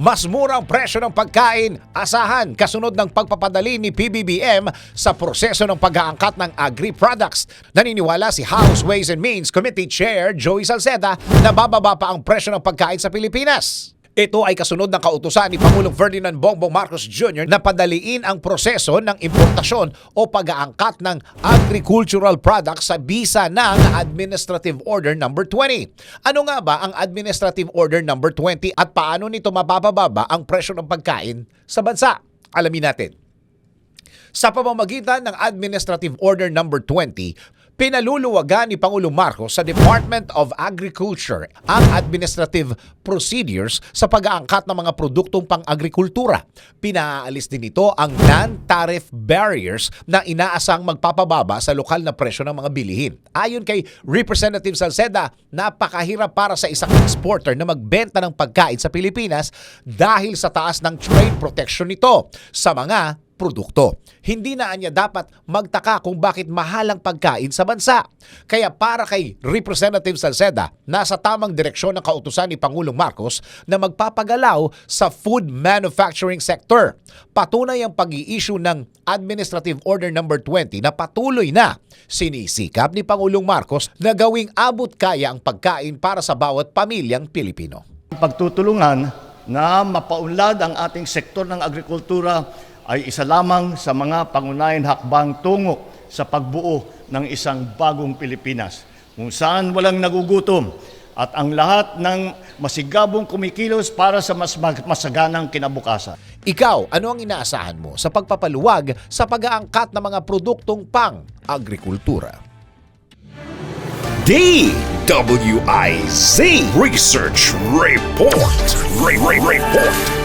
Mas murang presyo ng pagkain, asahan kasunod ng pagpapadali ni PBBM sa proseso ng pag-aangkat ng agri-products. Naniniwala si House Ways and Means Committee Chair Joey Salceda na bababa pa ang presyo ng pagkain sa Pilipinas. Ito ay kasunod ng kautusan ni Pangulong Ferdinand Bongbong Marcos Jr. na padaliin ang proseso ng importasyon o pag-aangkat ng agricultural products sa bisa ng Administrative Order Number 20. Ano nga ba ang Administrative Order Number 20 at paano nito mabababa ang presyo ng pagkain sa bansa? Alamin natin. Sa pamamagitan ng Administrative Order Number 20, pinaluluwagan ni Pangulong Marcos sa Department of Agriculture ang administrative procedures sa pag-aangkat ng mga produktong pang-agrikultura. Pinaalis din ito ang non-tariff barriers na inaasang magpapababa sa lokal na presyo ng mga bilihin. Ayon kay Representative Salceda, napakahirap para sa isang exporter na magbenta ng pagkain sa Pilipinas dahil sa taas ng trade protection nito sa mga produkto. Hindi na anya dapat magtaka kung bakit mahal ang pagkain sa bansa. Kaya para kay Representative Salceda, nasa tamang direksyon ng kautusan ni Pangulong Marcos na magpapagalaw sa food manufacturing sector. Patunay ang pag-i-issue ng Administrative Order Number 20 na patuloy na sinisikap ni Pangulong Marcos na gawing abot kaya ang pagkain para sa bawat pamilyang Pilipino. pagtutulungan na mapaunlad ang ating sektor ng agrikultura ay isa lamang sa mga pangunahing hakbang tungo sa pagbuo ng isang bagong Pilipinas kung saan walang nagugutom at ang lahat ng masigabong kumikilos para sa mas mag- masaganang kinabukasan. Ikaw, ano ang inaasahan mo sa pagpapaluwag sa pag-aangkat ng mga produktong pang-agrikultura? DWIZ Research Report. Re- Re- Report.